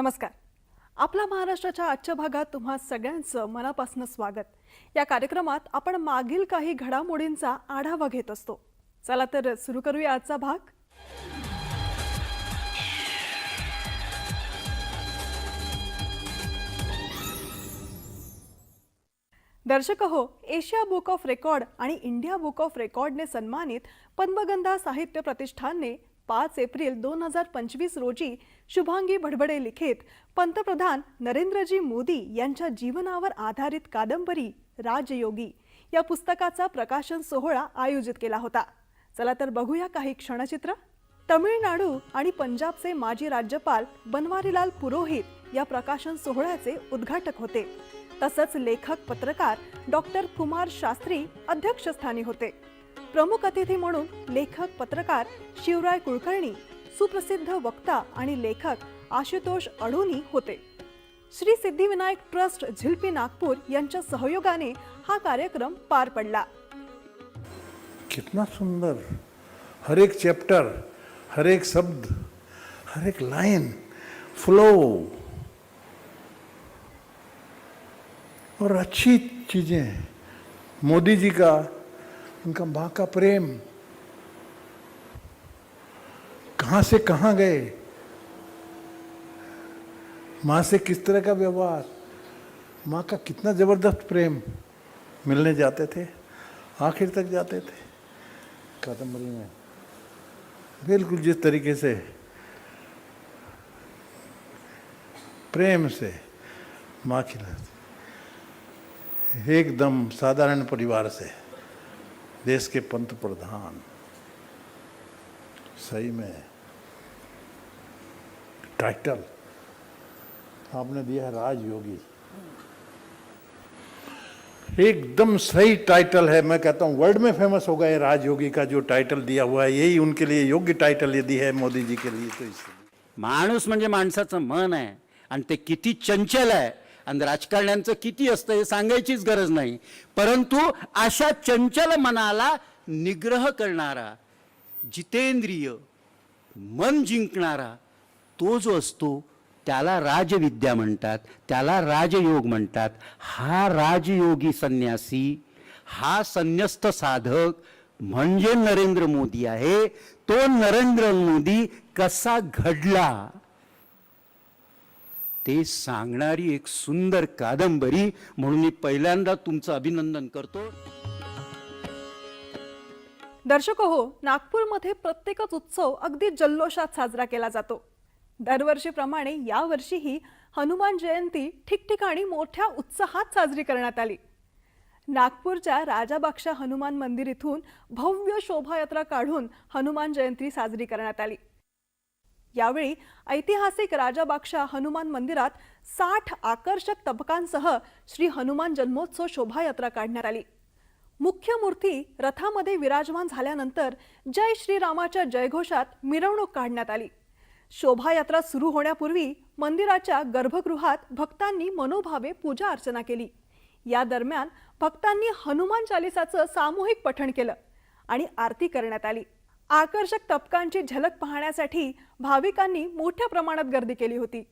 नमस्कार. आपला महाराष्ट्राच्या आजच्या भागात तुम्हा सगळ्यांचं मनापासून स्वागत. या कार्यक्रमात आपण मागील काही घडामोडींचा आढावा घेत असतो. चला तर सुरू करूया आजचा भाग. दर्शक हो एशिया बुक ऑफ रेकॉर्ड आणि इंडिया बुक ऑफ रेकॉर्डने सन्मानित पद्मगंधा साहित्य प्रतिष्ठानने पाच एप्रिल दोन हजार पंचवीस रोजी शुभांगी भडभडे लिखित पंतप्रधान नरेंद्रजी मोदी यांच्या जीवनावर आधारित कादंबरी राजयोगी या पुस्तकाचा प्रकाशन सोहळा आयोजित केला होता. चला तर बघूया काही क्षणचित्र. तमिळनाडू आणि पंजाबचे माजी राज्यपाल बनवारीलाल पुरोहित या प्रकाशन सोहळ्याचे उद्घाटक होते. तसंच लेखक पत्रकार डॉक्टर कुमार शास्त्री अध्यक्षस्थानी होते. प्रमुख अतिथी म्हणून लेखक पत्रकार शिवराय कुलकर्णी सुप्रसिद्ध वक्ता आणि लेखक आशुतोष अडोनी होते. श्री सिद्धिविनायक ट्रस्ट झिल्पी नागपूर यांच्या सहयोगाने हा कार्यक्रम पार पडला. कितना सुंदर. हर एक चैप्टर हर एक शब्द हर एक लाइन फ्लो. और अच्छी चीजें. मोदी जी का उनका माँ का प्रेम। कहाँ से कहाँ गए? माँ से किस तरह का व्यवहार? माँ का कितना ज़बरदस्त प्रेम। मिलने जाते थे, आखिर तक जाते थे। कादम्बरी में। बिल्कुल जिस तरीके से, प्रेम से माँ खिलाती एकदम साधारण परिवार से। देश के पंत प्रधान। सही में। टाइटल आपने दिया है राजयोगी। एकदम सही टाइटल है। मैं कहता हूँ वर्ल्ड में फ़ेमस होगा ये राजयोगी का जो टाइटल दिया हुआ है। यही उनके लिए योग्य टाइटल यदि है मोदी जी के लिए तो इसलिए माणूस म्हणजे मन आहे. आणि ते किती चंचल आहे. आणि राजकारण्यांचं किती असतं हे सांगायचीच गरज नाही. परंतु अशा चंचल मनाला निग्रह करणारा जितेंद्रिय मन जिंकणारा तो जो असतो त्याला राजविद्या म्हणतात त्याला राजयोग म्हणतात. हा राजयोगी संन्यासी हा संन्यस्त साधक म्हणजे नरेंद्र मोदी आहे. तो नरेंद्र मोदी कसा घडला? ते सांगणारी एक सुंदर कादंबरी म्हणून मी पहिल्यांदा तुमचं अभिनंदन करतो. दर्शक हो नागपूरमध्ये प्रत्येकच उत्सव अगदी जल्लोषात साजरा केला जातो. दरवर्षीप्रमाणे यावर्षीही हनुमान जयंती ठिकठिकाणी मोठ्या उत्साहात साजरी करण्यात आली. नागपूरच्या राजाबाक्षा हनुमान मंदिर इथून भव्य शोभायात्रा काढून हनुमान जयंती साजरी करण्यात आली. यावेळी ऐतिहासिक राजाबाक्षा हनुमान मंदिरात साठ आकर्षक तबकांसह श्री हनुमान जन्मोत्सव शोभायात्रा काढण्यात आली. मुख्य मूर्ती रथामध्ये विराजमान झाल्यानंतर जय श्रीरामाच्या जयघोषात मिरवणूक काढण्यात आली. शोभायात्रा सुरू होण्यापूर्वी मंदिराच्या गर्भगृहात भक्तांनी मनोभावे पूजा अर्चना केली. या दरम्यान भक्तांनी हनुमान चालिसाचं सामूहिक पठण केलं आणि आरती करण्यात आली. आकर्षक तबकांची झलक पाहण्यासाठी भाविकांनी मोठ्या प्रमाणात गर्दी केली होती.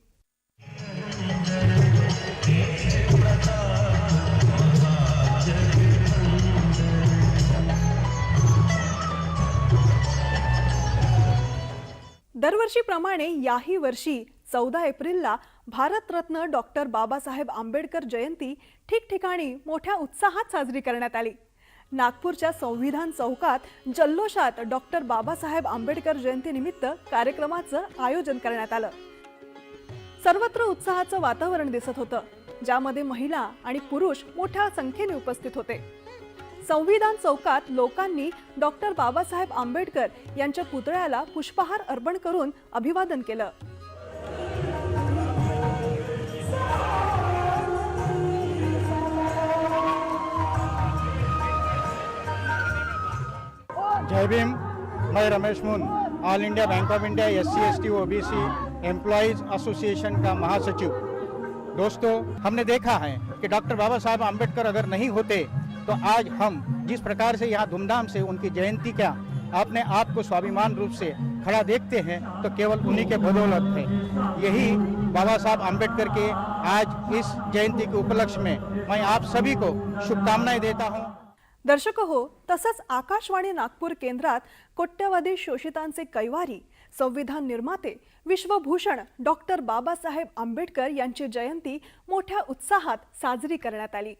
दरवर्षीप्रमाणे याही वर्षी चौदा एप्रिलला भारतरत्न डॉक्टर बाबासाहेब आंबेडकर जयंती ठिकठिकाणी मोठ्या उत्साहात साजरी करण्यात आली. नागपूरच्या संविधान चौकात जल्लोषात डॉक्टर बाबासाहेब आंबेडकर जयंतीनिमित्त कार्यक्रमाचं आयोजन करण्यात आलं. सर्वत्र उत्साहाचं वातावरण दिसत होतं ज्यामध्ये महिला आणि पुरुष मोठ्या संख्येने उपस्थित होते. संविधान चौकात लोकांनी डॉक्टर बाबासाहेब आंबेडकर यांच्या पुतळ्याला पुष्पहार अर्पण करून अभिवादन केलं. जय भीम मैं Ramesh Mun all India bank of India S C S T O B C employees association का महासचिव। दोस्तों, हमने देखा है कि डॉक्टर बाबा साहब आम्बेडकर अगर नहीं होते तो आज हम जिस प्रकार से यहाँ धूमधाम से उनकी जयंती का अपने आप को स्वाभिमान रूप से खड़ा देखते हैं तो केवल उन्हीं के बदौलत है। यही बाबा साहब आम्बेडकर के आज इस जयंती के उपलक्ष्य में मैं आप सभी को शुभकामनाएँ देता हूँ। दर्शक हो तसंच आकाशवाणी नागपूर केंद्रात कोट्यवधी शोषितांचे कैवारी संविधान निर्माते विश्वभूषण डॉक्टर बाबासाहेब आंबेडकर यांची जयंती मोठ्या उत्साहात साजरी करण्यात आली.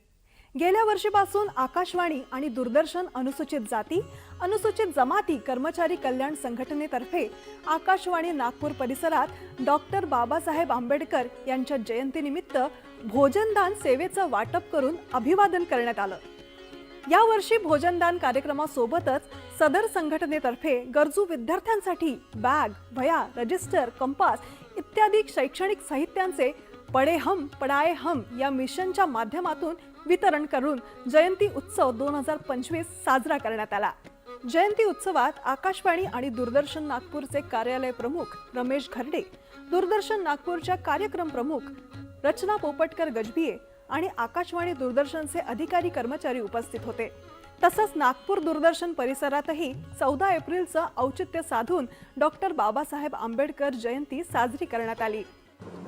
गेल्या वर्षीपासून आकाशवाणी आणि दूरदर्शन अनुसूचित जाती अनुसूचित जमाती कर्मचारी कल्याण संघटनेतर्फे आकाशवाणी नागपूर परिसरात डॉक्टर बाबासाहेब आंबेडकर यांच्या जयंतीनिमित्त भोजनदान सेवेचं वाटप करून अभिवादन करण्यात आलं. यावर्षी भोजनदान कार्यक्रमासोबतच सदर संघटनेतर्फे गरजू विद्यार्थ्यांसाठी बॅग भया रजिस्टर कंपास इत्यादी शैक्षणिक साहित्यांचे पडे हम पडाये हम या मिशनच्या माध्यमातून वितरण करून जयंती उत्सव दोन हजार पंचवीस साजरा करण्यात आला. जयंती उत्सवात आकाशवाणी आणि दूरदर्शन नागपूरचे कार्यालय प्रमुख रमेश घरडे दूरदर्शन नागपूरच्या कार्यक्रम प्रमुख रचना पोपटकर गजबिये आणि आकाशवाणी दूरदर्शनचे अधिकारी कर्मचारी उपस्थित होते. तसंच नागपूर दूरदर्शन परिसरातही चौदा एप्रिलचं औचित्य साधून डॉक्टर बाबासाहेब आंबेडकर जयंती साजरी करण्यात आली.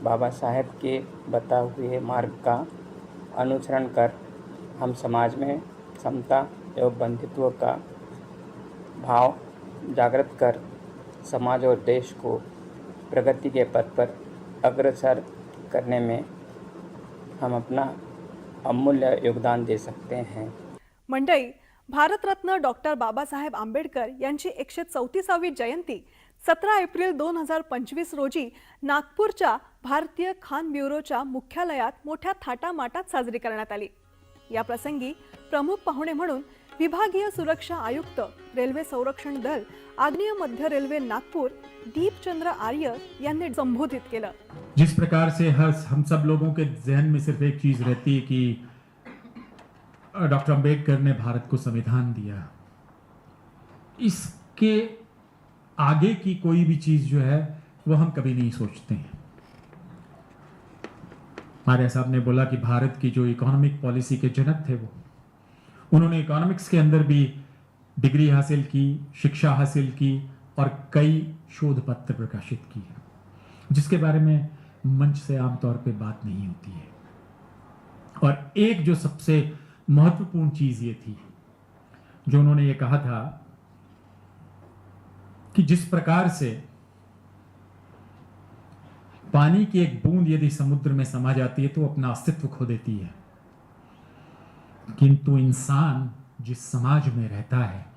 बाबासाहेब के बताए हुए मार्ग का अनुसरण कर हम समाज में समता एवं बंधुत्व का भाव जागृत कर समाज और देश को प्रगति के पथ पर अग्रसर करने में हम अपना अमूल्य योगदान दे सकते हैं। मंडई भारतरत्न डॉक्टर बाबासाहेब आंबेडकर यांची एकशे चौतीसावी जयंती सतरा एप्रिल दोन हजार पंचवीस रोजी नागपूरच्या भारतीय खान ब्युरोच्या मुख्यालयात मोठ्या थाटामाटात साजरी करण्यात आली. या प्रसंगी प्रमुख पाहुणे म्हणून विभागीय सुरक्षा आयुक्त, रेल्वे संरक्षण दल, आग्नेय मध्य रेल्वे नागपूर, दीपचंद्र आर्य यांनी संबोधित केलं. जिस प्रकार से हर हम सब लोगों के जहन में सिर्फ़ एक चीज़ रहती है कि डॉक्टर अंबेडकर ने भारत को संविधान दिया। इसके आगे की कोई भी चीज़ जो है, वो हम कभी नहीं सोचते हैं। आर्य साहब ने बोला कि भारत की जो इकोनॉमिक पॉलिसी के जनक थे वो उन्होंने इकोनॉमिक्स के अंदर भी डिग्री हासिल की, शिक्षा हासिल की और कई शोध पत्र प्रकाशित किए जिसके बारे में मंच से आमतौर पे बात नहीं होती है। और एक जो सबसे महत्वपूर्ण चीज़ ये थी, जो उन्होंने ये कहा था कि जिस प्रकार से पानी की एक बूंद यदि समुद्र में समा जाती है तो अपना अस्तित्व खो देती है। किंतु इंसान जिस समाज में रहता है,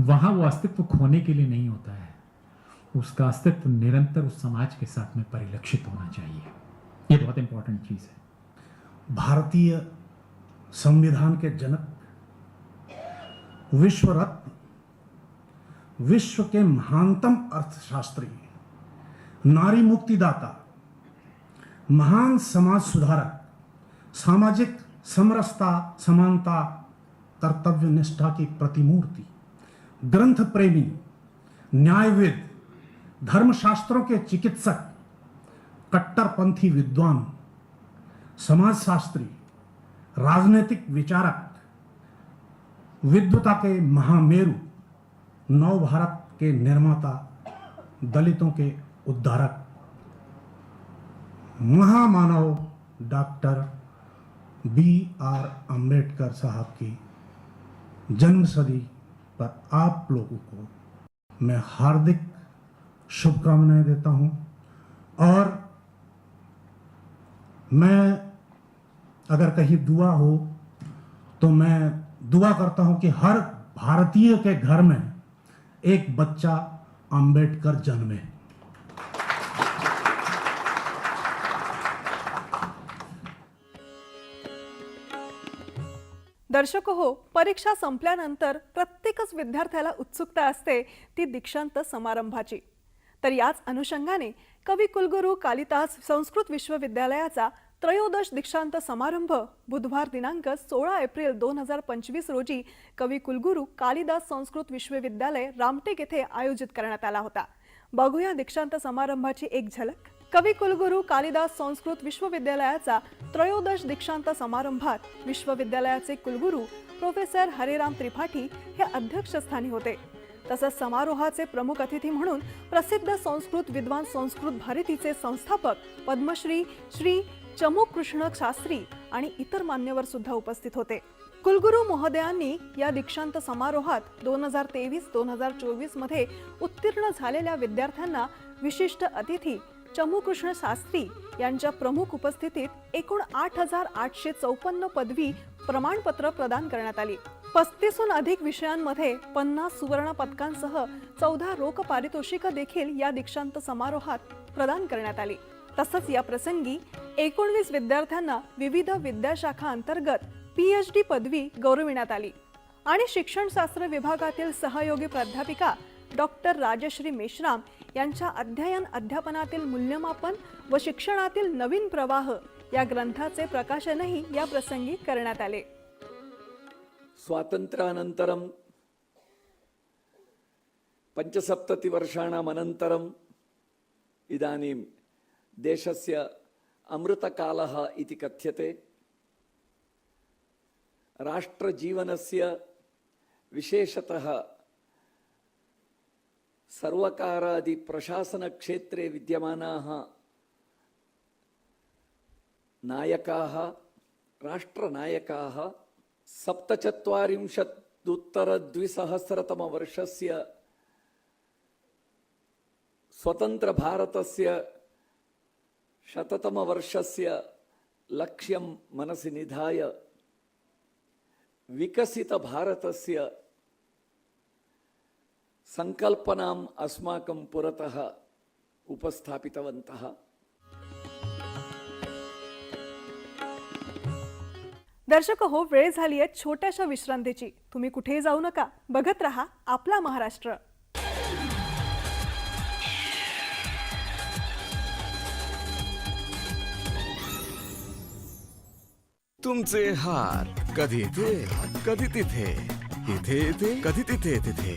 वहाँ वो अस्तित्व खोने के लिए नहीं होता है। उसका अस्तित्व निरंतर उस समाज के साथ में परिलक्षित होना चाहिए। ये बहुत इंपॉर्टेंट चीज़ है। भारतीय संविधान के जनक विश्व रत्न विश्व के महानतम अर्थशास्त्री, नारी मुक्तिदाता, महान समाज सुधारक, सामाजिक समरसता, समानता कर्तव्य निष्ठा की प्रतिमूर्ति ग्रंथ प्रेमी न्यायविद, धर्मशास्त्रों के चिकित्सक, कट्टरपंथी विद्वान, समाजशास्त्री, राजनीतिक विचारक, विद्वता के महामेरु नव भारत के निर्माता, दलितों के उद्धारक, महामानव डॉक्टर बी आर अंबेडकर साहब की जन्म सदी पर आप लोगों को मैं हार्दिक शुभकामनाएँ देता हूँ। और मैं अगर कहीं दुआ हो तो मैं दुआ करता हूँ कि हर भारतीय के घर में एक बच्चा अंबेडकर जन्मे। दर्शक हो परीक्षा संपल्यानंतर प्रत्येकच विद्यार्थ्याला उत्सुकता असते ती दीक्षांत समारंभाची. तर याच अनुषंगाने कवी कुलगुरू कालिदास संस्कृत विश्वविद्यालयाचा त्रयोदश दीक्षांत समारंभ बुधवार दिनांक सोळा एप्रिल दोन हजार पंचवीस रोजी कवी कुलगुरू कालिदास संस्कृत विश्वविद्यालय रामटेक येथे आयोजित करण्यात आला होता. बघूया दीक्षांत समारंभाची एक झलक. कवी कुलगुरू कालिदास संस्कृत विश्वविद्यालयाचा त्रयोदश दीक्षांत समारंभात विश्वविद्यालयाचे कुलगुरू प्रोफेसर हरिराम त्रिपाठी हे अध्यक्षस्थानी होते. तसंच समारोहाचे प्रमुख अतिथी म्हणून प्रसिद्ध संस्कृत विद्वान संस्कृत भारतीचे संस्थापक पद्मश्री श्री चमुकृष्ण शास्त्री आणि इतर मान्यवर सुद्धा उपस्थित होते. कुलगुरू महोदयांनी या दीक्षांत समारोहात दोन हजार तेवीस दोन हजार चोवीसमध्ये उत्तीर्ण झालेल्या विद्यार्थ्यांना विशिष्ट अतिथी चमूकृष्ण शास्त्री यांच्या प्रमुख उपस्थितीत एकूण आठ हजार आठशे चौपन्न पदवी प्रमाणपत्र प्रदान करण्यात आली. पस्तीसहून अधिक विषयांमध्ये पन्नास सुवर्ण पदकांसह चौदा रोख पारितोषिक देखील या दीक्षांत समारोहात प्रदान करण्यात आली. तसंच या प्रसंगी एकोणवीस विद्यार्थ्यांना विविध विद्याशाखा अंतर्गत पीएचडी पदवी गौरविण्यात आली. आणि शिक्षणशास्त्र विभागातील सहयोगी प्राध्यापिका डॉक्टर राजश्री मेश्राम यांच्या अध्ययन अध्यापनातील मूल्यमापन व शिक्षणातील नवीन प्रवाह या ग्रंथाचे प्रकाशनही या प्रसंगी करण्यात आले. स्वातन्त्र्यानन्तरं पञ्चसप्ततिवर्षाणाम् अनन्तरम् इदानीं देशस्य अमृतकालः इति कथ्यते. राष्ट्रजीवनस्य विशेषतः सर्वकारादिप्रशासनक्षेत्रे विद्यमानाः नायकाः राष्ट्रनायकाः सप्तचत्वारिंशदुत्तरद्विसहस्रतमवर्षस्य स्वतन्त्रभारतस्य शततमवर्षस्य लक्ष्यं मनसि निधाय विकसितभारतस्य सङ्कल्पनाम् अस्माकं पुरतः उपस्थापितवन्तः। दर्शक हो वेळ झाली आहे छोट्याशा विश्रांतीची. तुम्ही कुठेही जाऊ नका. बघत रहा आपला महाराष्ट्र. तुमचे हात कधी इथे कधी तिथे? इथे इथे कधी तिथे तिथे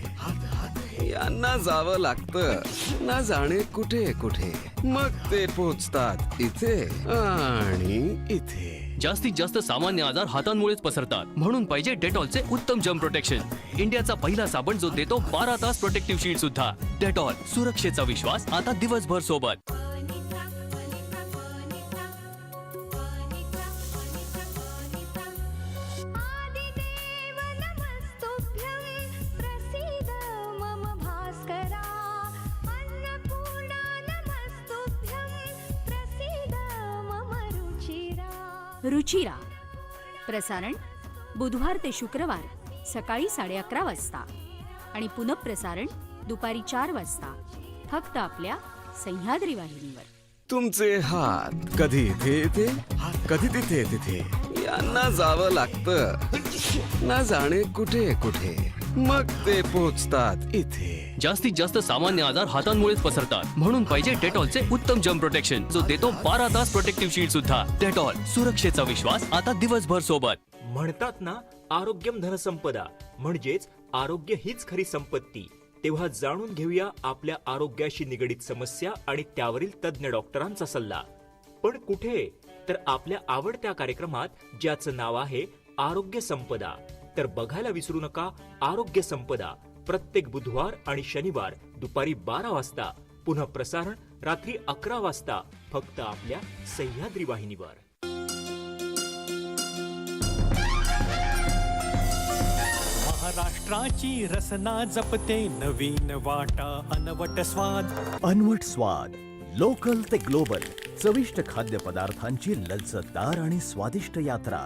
यांना जावं लागतं. ना जाणे कुठे कुठे. मग ते पोचतात इथे आणि इथे. जास्तीत जास्त सामान्य आजार हातांमुळेच पसरतात. म्हणून पाहिजे डेटॉलचे उत्तम जम प्रोटेक्शन इंडियाचा पहिला साबण जो देतो बारा तास प्रोटेक्टिव्ह शीट सुद्धा. डेटॉल सुरक्षेचा विश्वास आता दिवसभर सोबत. चिरा प्रसारण बुधवार ते शुक्रवार सकाळी साडे अकरा वाजता आणि पुनःप्रसारण दुपारी चार वाजता फक्त आपल्या सह्याद्री वाहिनीवर. तुमचे हात कधी इथे येते? कधी तिथे तिथे यांना जावं लागतं. ना जाणे कुठे कुठे? मग ते पोचतात इथे. जास्तीत जास्त सामान्य आजार हातांमुळेच पसरतात. म्हणून पाहिजे डेटॉलचे उत्तम जम प्रोटेक्शन जो देतो बारा तास प्रोटेक्टिव्ह शील्ड सुद्धा. डेटॉल सुरक्षेचा विश्वास आता दिवसभर सोबत. म्हणतात ना आरोग्यम धनसंपदा म्हणजेच आरोग्य हीच खरी संपत्ती. तेव्हा जाणून घेऊया आपल्या आरोग्याशी निगडीत समस्या आणि त्यावरील तज्ज्ञ डॉक्टरांचा सल्ला. पण कुठे? तर आपल्या आवडत्या कार्यक्रमात ज्याचं नाव आहे आरोग्य संपदा. तर बघायला विसरू नका आरोग्य संपदा. प्रत्येक बुधवार आणि शनिवार दुपारी बारा वाजता पुन्हा प्रसारण रात्री अकरा वाजता फक्त आपल्या सह्याद्री वाहिनीवर. महाराष्ट्राची रसना जपते नवीन वाटा अनवट स्वाद. अनवट स्वाद लोकल ते ग्लोबल चविष्ट खाद्य पदार्थांची लज्जतदार आणि स्वादिष्ट यात्रा.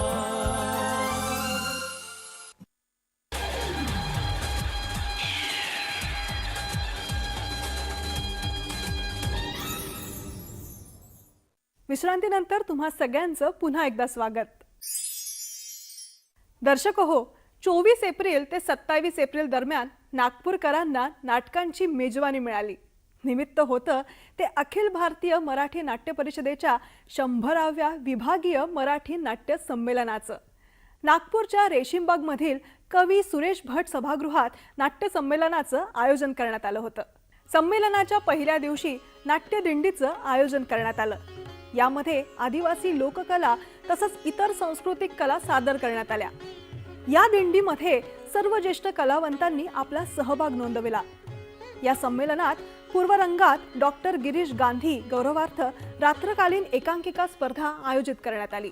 विश्रांतीनंतर तुम्हा सगळ्यांचं पुन्हा एकदा स्वागत. दर्शक हो चोवीस एप्रिल ते सत्तावीस एप्रिल दरम्यान नागपूरकरांना नाटकांची मेजवानी मिळाली. निमित्त होतं ते अखिल भारतीय मराठी नाट्य परिषदेच्या शंभराव्या विभागीय मराठी नाट्य संमेलनाचं. नागपूरच्या रेशीमबागमधील कवी सुरेश भट सभागृहात नाट्य संमेलनाचं आयोजन करण्यात आलं होतं. संमेलनाच्या पहिल्या दिवशी नाट्यदिंडीचं आयोजन करण्यात आलं. यामध्ये आदिवासी लोककला तसंच इतर सांस्कृतिक कला सादर करण्यात आल्या. या दिंडीमध्ये सर्व ज्येष्ठ कलावंतांनी आपला सहभाग नोंदविला. या संमेलनात पूर्वरंगात डॉक्टर गिरीश गांधी गौरवार्थ रात्रकालीन एकांकिका स्पर्धा आयोजित करण्यात आली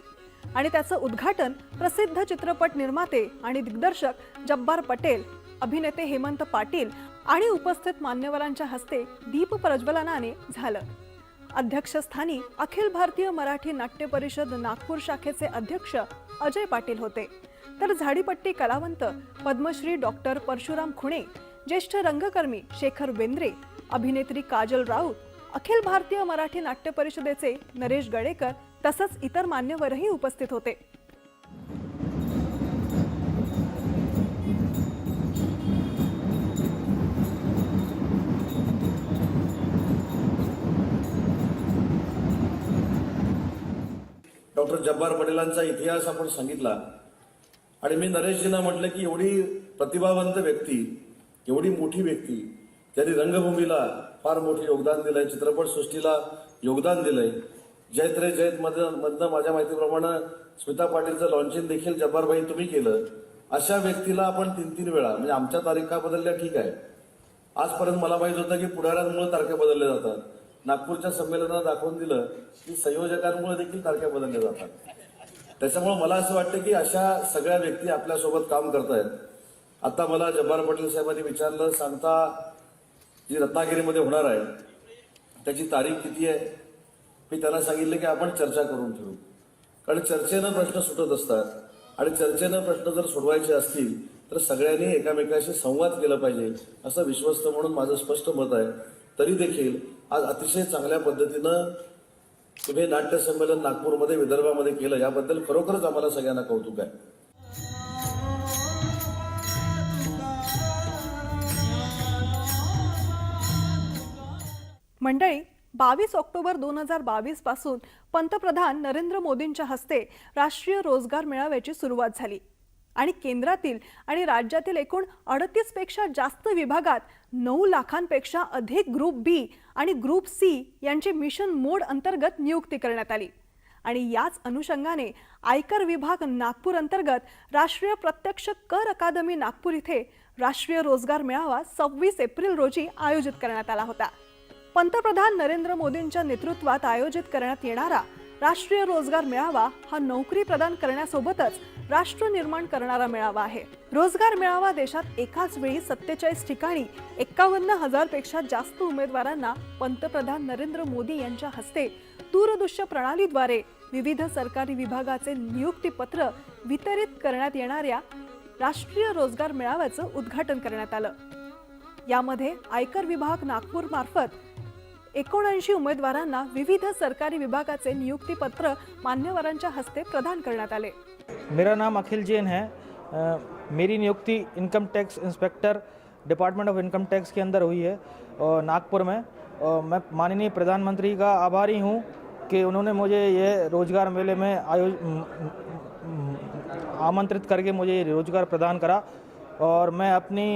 आणि त्याचं उद्घाटन प्रसिद्ध चित्रपट निर्माते आणि दिग्दर्शक जब्बार पटेल अभिनेते हेमंत पाटील आणि उपस्थित मान्यवरांच्या हस्ते दीप प्रज्वलनाने झालं. अध्यक्षस्थानी अखिल भारतीय मराठी नाट्य परिषद नागपूर शाखेचे अध्यक्ष अजय पाटील होते. तर झाडीपट्टी कलावंत पद्मश्री डॉक्टर परशुराम खुणे ज्येष्ठ रंगकर्मी शेखर बेंद्रे अभिनेत्री काजल राऊत अखिल भारतीय मराठी नाट्य परिषदेचे नरेश गडेकर तसंच इतर मान्यवरही उपस्थित होते. डॉक्टर जब्बार पटेलांचा इतिहास आपण सांगितला. आणि मी नरेशजींना म्हटलं की एवढी प्रतिभावंत व्यक्ती एवढी मोठी व्यक्ती त्यांनी रंगभूमीला फार मोठे योगदान दिलंय चित्रपटसृष्टीला योगदान दिलंय. जयत रे जयत मधनं मधनं माझ्या माहितीप्रमाणे स्मिता पाटीलचं लॉन्चिंग देखील जब्बारभाई तुम्ही केलं. अशा व्यक्तीला आपण तीन तीन वेळा म्हणजे आमच्या तारीखा बदलल्या ठीक आहे. आजपर्यंत मला माहीत होतं की पुढाऱ्यांमुळे तारखे बदलल्या जातात. नागपूरच्या संमेलनात दाखवून दिलं की संयोजकांमुळे देखील तारख्या बदलल्या जातात. त्याच्यामुळे मला असं वाटतं की अशा सगळ्या व्यक्ती आपल्यासोबत काम करतायत. आता मला जब्बार पटेल साहेबांनी विचारलं सांगता जी रत्नागिरीमध्ये होणार आहे त्याची तारीख किती आहे? मी त्यांना सांगितलं की आपण चर्चा करून ठेवू. कारण चर्चेनं प्रश्न सुटत असतात आणि चर्चेनं प्रश्न जर सोडवायचे असतील तर सगळ्यांनी एकामेकाशी संवाद केला पाहिजे असं विश्वस्त म्हणून माझं स्पष्ट मत आहे. तरी देखील आज अतिशय चांगल्या पद्धतीनं तुम्ही नाट्य संमेलन नागपूरमध्ये विदर्भामध्ये केलं याबद्दल खरोखरच आम्हाला सगळ्यांना कौतुक आहे. मंडळी बावीस ऑक्टोबर दोन हजार बावीसपासून पंतप्रधान नरेंद्र मोदींच्या हस्ते राष्ट्रीय रोजगार मेळाव्याची सुरुवात झाली. आणि केंद्रातील आणि राज्यातील एकूण अडतीसपेक्षा जास्त विभागात नऊ लाखांपेक्षा अधिक ग्रुप बी आणि ग्रुप सी यांची मिशन मोड अंतर्गत नियुक्ती करण्यात आली. आणि याच अनुषंगाने आयकर विभाग नागपूर अंतर्गत राष्ट्रीय प्रत्यक्ष कर अकादमी नागपूर इथे राष्ट्रीय रोजगार मेळावा सव्वीस एप्रिल रोजी आयोजित करण्यात आला होता. पंतप्रधान नरेंद्र मोदींच्या नेतृत्वात आयोजित करण्यात येणारा राष्ट्रीय रोजगार मेळावा हा नोकरी प्रदान करण्यासोबतच राष्ट्र निर्माण करणारा मेळावा आहे. रोजगार मेळावा देशात एकाच वेळी सत्तेचाळीस ठिकाणी एकावन्न हजारपेक्षा जास्त उमेदवारांना पंतप्रधान नरेंद्र मोदी यांच्या हस्ते दूरदृश्य प्रणालीद्वारे विविध सरकारी विभागाचे नियुक्तीपत्र वितरित करण्यात येणाऱ्या राष्ट्रीय रोजगार मेळाव्याचं उद्घाटन करण्यात आलं. यामध्ये आयकर विभाग नागपूर मार्फत एकोणऐंशी उमेदवारांना विविध सरकारी विभागाचे नियुक्तीपत्र मान्यवरांच्या हस्ते प्रदान करण्यात आले. मेरा नाम अखिल जैन है। मेरी नियुक्ति income tax inspector department of income tax के अंदर हुई है और नागपुर में। और मैं माननीय प्रधानमंत्री का आभारी हूँ कि उन्होंने मुझे ये रोजगार मेले में आयोज आमंत्रित करके मुझे ये रोजगार प्रदान करा और मैं अपनी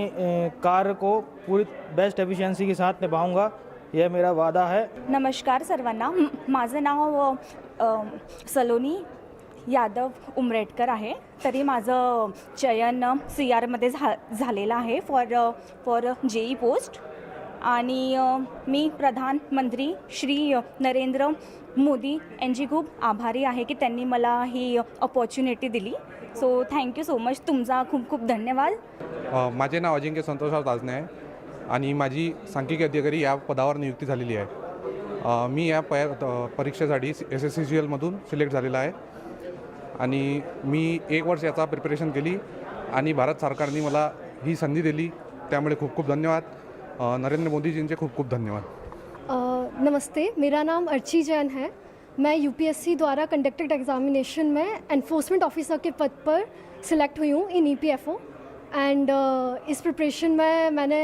कार्य को पूरी बेस्ट एफिशिएंसी के साथ निभाऊंगा। यह मेरा वादा है। नमस्कार सर्वांना माझं नाव सलोनी यादव उमरेटकर आहे. तरी माझं चयन सी आरमध्ये झा झालेलं आहे for for J E post आणि मी प्रधानमंत्री श्री नरेंद्र मोदी यांची खूप आभारी आहे की त्यांनी मला ही अपॉर्च्युनिटी दिली. So thank you so much तुमचा खूप खूप धन्यवाद. माझे नाव अजिंक्य संतोषराव ताजने आहे. आणि माझी सांख्यिकी अधिकारी या पदावर नियुक्ती झालेली आहे. मी या प परीक्षेसाठी एस एस सी जी एलमधून सिलेक्ट झालेला आहे. आणि मी एक वर्ष याचा प्रिपरेशन केली आणि भारत सरकारने मला ही संधी दिली. त्यामुळे खूप खूप धन्यवाद. नरेंद्र मोदीजींचे खूप खूप धन्यवाद. नमस्ते. मेरा नाम अर्ची जैन है. मैं यूपीएससी द्वारा कंडक्टेड एग्जामिनेशन में एनफोर्समेंट ऑफिसर के पद पर सिलेक्ट हुई हूँ in E P F O and is preparation में मैंने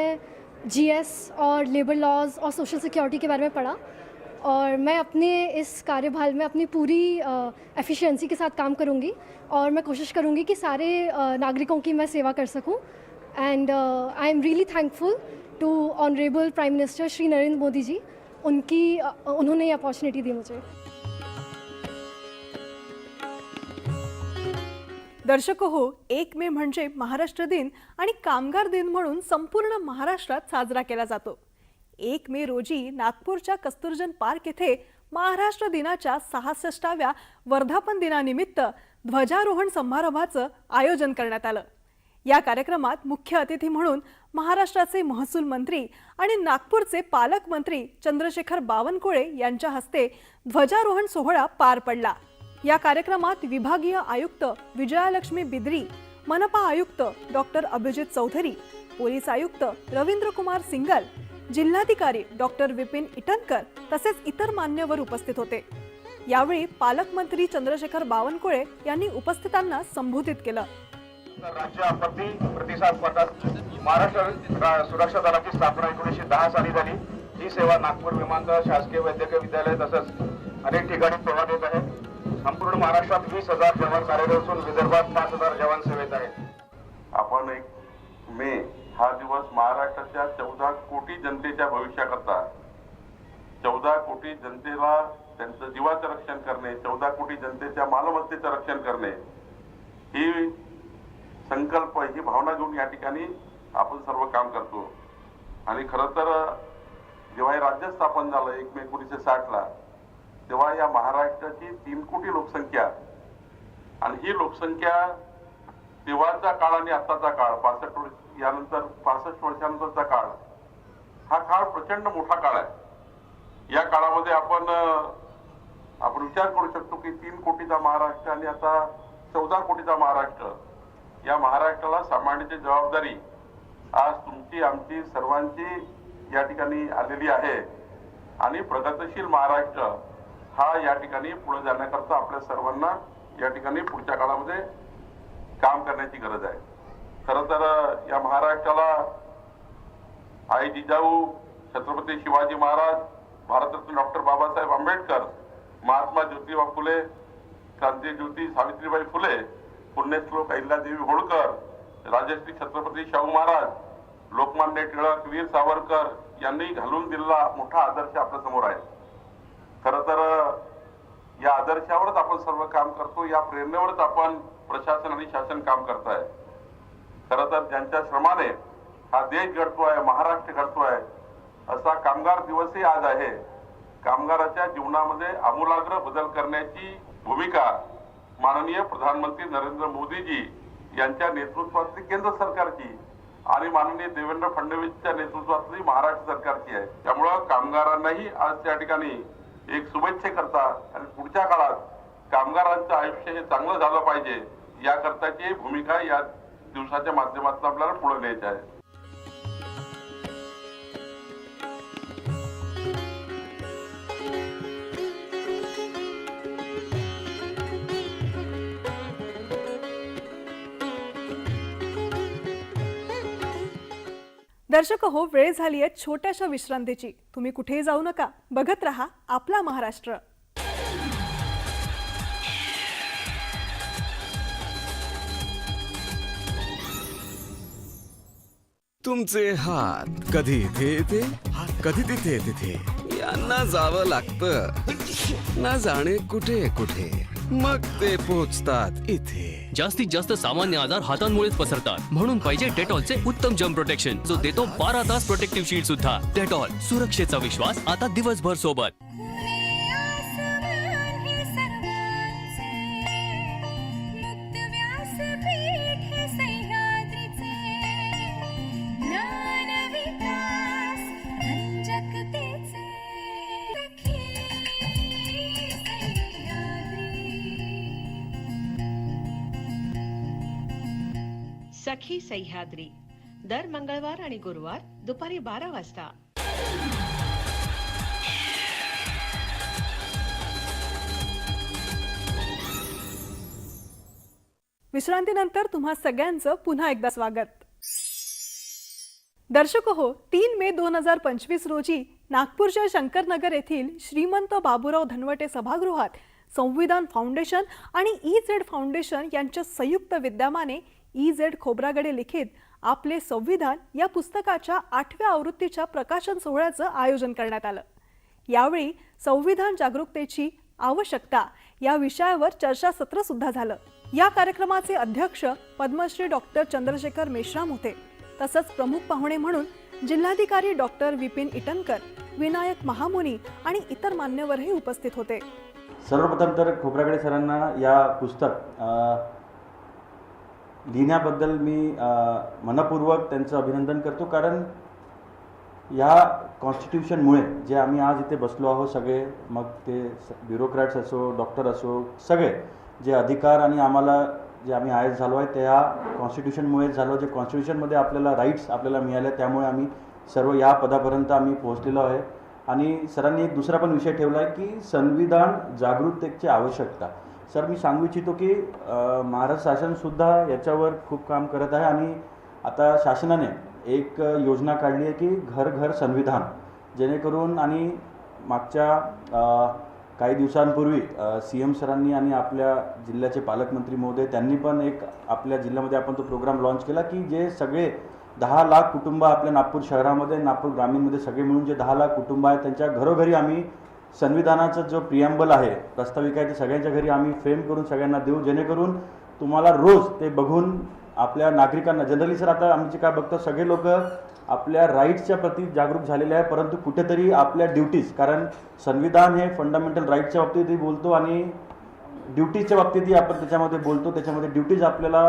जीएस और लेबर लॉज और सोशल सिक्योरिटी के बारे में पढ़ा और मैं अपने इस कार्यभार में अपनी पूरी एफिशिएंसी के साथ काम करूँगी और मैं कोशिश करूँगी कि सारे नागरिकों की मैं सेवा कर सकूँ and I am really thankful to honourable prime minister Shri Narendra Modi ji, उनकी उन्होंने ये अपॉर्चुनिटी दी मुझे। दर्शक हो एक मे म्हणजे महाराष्ट्र दिन आणि कामगार दिन म्हणून संपूर्ण महाराष्ट्रात साजरा केला जातो. एक मे रोजी नागपूरच्या कस्तुरजन पार्क येथे महाराष्ट्र दिनाच्या सहासष्टाव्या वर्धापन दिनानिमित्त ध्वजारोहण समारंभाचं आयोजन करण्यात आलं. या कार्यक्रमात मुख्य अतिथी म्हणून महाराष्ट्राचे महसूल मंत्री आणि नागपूरचे पालकमंत्री चंद्रशेखर बावनकुळे यांच्या हस्ते ध्वजारोहण सोहळा पार पडला. या कार्यक्रमात विभागीय आयुक्त विजयालक्ष्मी बिद्री मनपा आयुक्त डॉक्टर अभिजित चौधरी पोलीस आयुक्त रवींद्र कुमार सिंगल जिल्हाधिकारी डॉक्टर विपिन इटनकर तसेच इतर मान्यवर उपस्थित होते. यावेळी पालकमंत्री चंद्रशेखर बावनकुळे यांनी उपस्थितांना संबोधित केलं. राज्य आपत्ती प्रतिसाद पथक महाराष्ट्र सुरक्षा दलाची स्थापना एकोणीसशे दहा साली झाली. ही सेवा नागपूर विमानतळ शासकीय वैद्यकीय विद्यालय तसंच अनेक ठिकाणी सेवा देत आहे. संपूर्ण महाराष्ट्रात वीस हजार जवान कार्यरत असून विदर्भात पाच हजार जवान सेवेत आहेत. आपण एक मे हा दिवस महाराष्ट्राच्या चौदा कोटी जनतेच्या भविष्याकरता चौदा कोटी जनतेला त्यांचं जीवाचं रक्षण करणे चौदा कोटी जनतेच्या मालमत्तेचं रक्षण करणे ही संकल्प ही भावना घेऊन या ठिकाणी आपण सर्व काम करतो. आणि खरं तर जेव्हा हे राज्य स्थापन झालं एक मे एकोणीसशे साठला ला महाराष्ट्राची तीन कोटी लोकसंख्या. आणि ही लोकसंख्या तेव्हाचा काळ आणि आत्ताचा काळ पासष्ट वर्ष यानंतर पासष्ट वर्षानंतरचा काळ हा काळ प्रचंड मोठा काळ आहे. या काळामध्ये आपण आपण विचार करू शकतो की तीन कोटीचा महाराष्ट्र आणि आता चौदा कोटीचा महाराष्ट्र या महाराष्ट्राला सांभाळण्याची जबाबदारी आज तुमची आमची सर्वांची या ठिकाणी आलेली आहे. आणि प्रगतशील महाराष्ट्र हा या ठिकाणी पुढे जाण्याकरता आपल्या सर्वांना या ठिकाणी पुढच्या काळामध्ये काम करण्याची गरज आहे. खर तर या महाराष्ट्राला आई जिजाऊ छत्रपती शिवाजी महाराज भारतरत्न डॉक्टर बाबासाहेब आंबेडकर महात्मा ज्योतिबा फुले क्रांतीज्योती सावित्रीबाई फुले पुण्यश्लोक अहिल्यादेवी होळकर राजश्री छत्रपती शाहू महाराज लोकमान्य टिळक वीर सावरकर यांनी घालून दिलेला मोठा आदर्श आपल्यासमोर आहे. खर तर या आदर्शावरच आपण सर्व काम करतो या प्रेरणेवरच आपण प्रशासन आणि शासन काम करत आहे खर तर ज्यांच्या श्रमाने हा देश घडतोय महाराष्ट्र घडतोय असा कामगार दिवसही आज आहे. कामगाराच्या जीवनामध्ये आमूलाग्र बदल करण्याची भूमिका माननीय प्रधानमंत्री नरेंद्र मोदीजी यांच्या नेतृत्वातली केंद्र सरकारची आणि माननीय देवेंद्र फडणवीसच्या नेतृत्वातली महाराष्ट्र सरकारची आहे. त्यामुळं कामगारांनाही आज त्या ठिकाणी एक शुभेच्छेकरता आणि पुढच्या काळात कामगारांचं आयुष्य हे चांगलं झालं पाहिजे याकरताची भूमिका या दिवसाच्या माध्यमातून आपल्याला पुढे लिहायची आहे. दर्शक हो वेळ झाली आहे छोट्याशा विश्रांतीची. तुम्ही कुठेही जाऊ नका. बघत रहा आपला महाराष्ट्र. तुमचे हात कधी इथे येते? कधी तिथे तिथे यांना जावं लागतं. ना जाणे कुठे कुठे. मग ते पोचतात इथे. जास्तीत जास्त सामान्य आजार हातांमुळेच पसरतात. म्हणून पाहिजे डेटॉलचे उत्तम जम प्रोटेक्शन जो देतो बारा तास प्रोटेक्टिव्ह शीट सुद्धा. डेटॉल सुरक्षेचा विश्वास आता दिवसभर सोबत. सखी सह्याद्री. दर मंगळवार आणि गुरुवार दुपारी बारा वाजता. विश्रांतीनंतर तुम्हा सगळ्यांचं पुन्हा एकदा स्वागत. दर्शक हो तीन मे दोन हजार पंचवीस रोजी नागपूरच्या शंकरनगर येथील श्रीमंत बाबूराव धनवटे सभागृहात संविधान फाउंडेशन आणि ई झेड फाउंडेशन यांच्या संयुक्त विद्यमाने ई झेड खोब्रागडे लिखित आपले संविधान या पुस्तकाच्या आठव्या आवृत्तीच्या प्रकाशन सोहळ्याचं आयोजन करण्यात आलं. यावेळी संविधान जागरूकतेची आवश्यकता या विषयावर चर्चासत्र सुद्धा झालं. या कार्यक्रमाचे अध्यक्ष पद्मश्री डॉक्टर चंद्रशेखर मेश्राम होते. तसंच प्रमुख पाहुणे म्हणून जिल्हाधिकारी डॉक्टर विपिन इटनकर विनायक महामुनी आणि इतर मान्यवरही उपस्थित होते. सर्वप्रथम तर खोब्रागडे सरांना या पुस्तक लिहिण्याबद्दल मी मनपूर्वक त्यांचं अभिनंदन करतो. कारण या कॉन्स्टिट्यूशनमुळे जे आम्ही आज इथे बसलो आहोत सगळे मग ते ब्युरोक्रॅट्स असो डॉक्टर असो सगळे जे अधिकार आणि आम्हाला जे आम्ही आयस झालो आहे त्या कॉन्स्टिट्यूशनमुळेच झालो. जे कॉन्स्टिट्यूशनमध्ये आपल्याला राईट्स आपल्याला मिळाले त्यामुळे आम्ही सर्व या पदापर्यंत आम्ही पोहोचलेलो आहे. आणि सरांनी एक दुसरा पण विषय ठेवला आहे की संविधान जागरूकतेची आवश्यकता. सर मी सांगू इच्छितो की महाराष्ट्र शासनसुद्धा याच्यावर खूप काम करत आहे आणि आता शासनाने एक योजना काढली आहे की घर घर संविधान जेणेकरून आणि मागच्या काही दिवसांपूर्वी सी एम सरांनी आणि आपल्या जिल्ह्याचे पालकमंत्री महोदय त्यांनी पण एक आपल्या जिल्ह्यामध्ये आपण तो प्रोग्राम लॉन्च केला की जे सगळे दहा लाख कुटुंब आपल्या नागपूर शहरामध्ये नागपूर ग्रामीणमध्ये सगळे मिळून जे दहा लाख कुटुंब आहेत त्यांच्या घरोघरी आम्ही संविधानाचा जो प्रियंबल आहे प्रास्ताविका आहे ते सगळ्यांच्या घरी आम्ही फ्रेम करून सगळ्यांना देऊ जेणेकरून तुम्हाला रोज ते बघून आपल्या नागरिकांना जनरली सर आता आमचे काय बघतो सगळे लोक आपल्या राईट्सच्या प्रती जागरूक झालेले आहे परंतु कुठेतरी आपल्या ड्युटीज कारण संविधान हे फंडामेंटल राईटच्या बाबतीतही बोलतो आणि ड्युटीजच्या बाबतीतही आपण त्याच्यामध्ये बोलतो त्याच्यामध्ये ड्युटीज आपल्याला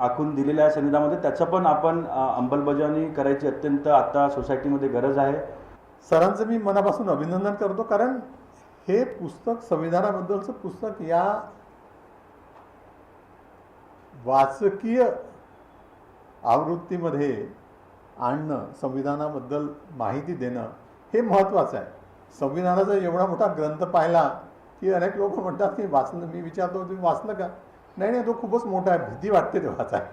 आखून दिलेल्या आहे संविधानामध्ये त्याचं पण आपण अंमलबजावणी करायची अत्यंत आता सोसायटीमध्ये गरज आहे. सरांचं मी मनापासून अभिनंदन करतो कारण हे पुस्तक संविधानाबद्दलचं पुस्तक या वाचकीय आवृत्तीमध्ये आणणं संविधानाबद्दल माहिती देणं हे महत्त्वाचं आहे. संविधानाचा एवढा मोठा ग्रंथ पाहिला की अनेक लोक म्हणतात की वाचलं मी विचारतो तुम्ही वाचलं का? नाही नाही तो खूपच मोठा आहे भीती वाटते ते वाचाय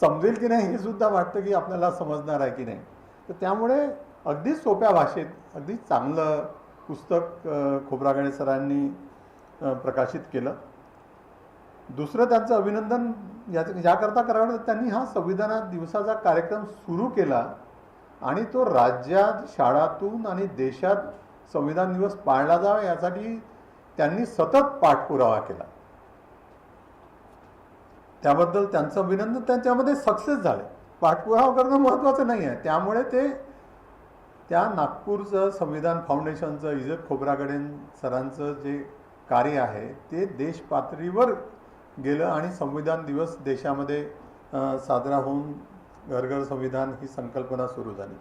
समजेल की नाही हे सुद्धा वाटतं की आपल्याला समजणार आहे की नाही. तर त्यामुळे अगदी सोप्या भाषेत अगदी चांगलं पुस्तक अ, सरांनी प्रकाशित केलं. दुसरं त्यांचं अभिनंदन याच याकरता करावं त्यांनी हा संविधानात दिवसाचा कार्यक्रम सुरू केला आणि तो राज्यात शाळातून आणि देशात संविधान दिवस पाळला जावा यासाठी त्यांनी सतत पाठपुरावा केला. त्याबद्दल त्यांचं अभिनंदन त्यांच्यामध्ये सक्सेस झाले. पाठपुरावा करणं महत्त्वाचं नाही आहे त्यामुळे ते त्या नागपूरचं संविधान फाउंडेशनचं इजत खोबरागडेन सरांचं जे कार्य आहे ते देशपातळीवर गेलं आणि संविधान दिवस देशामध्ये साजरा होऊन घरघर संविधान ही संकल्पना सुरू झाली.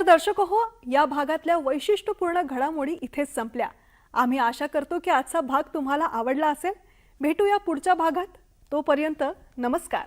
तर दर्शक हो या भागातल्या वैशिष्ट्यपूर्ण घडामोडी इथेच संपल्या. आम्ही आशा करतो की आजचा भाग तुम्हाला आवडला असेल. भेटूया पुढच्या भागात. तोपर्यंत नमस्कार.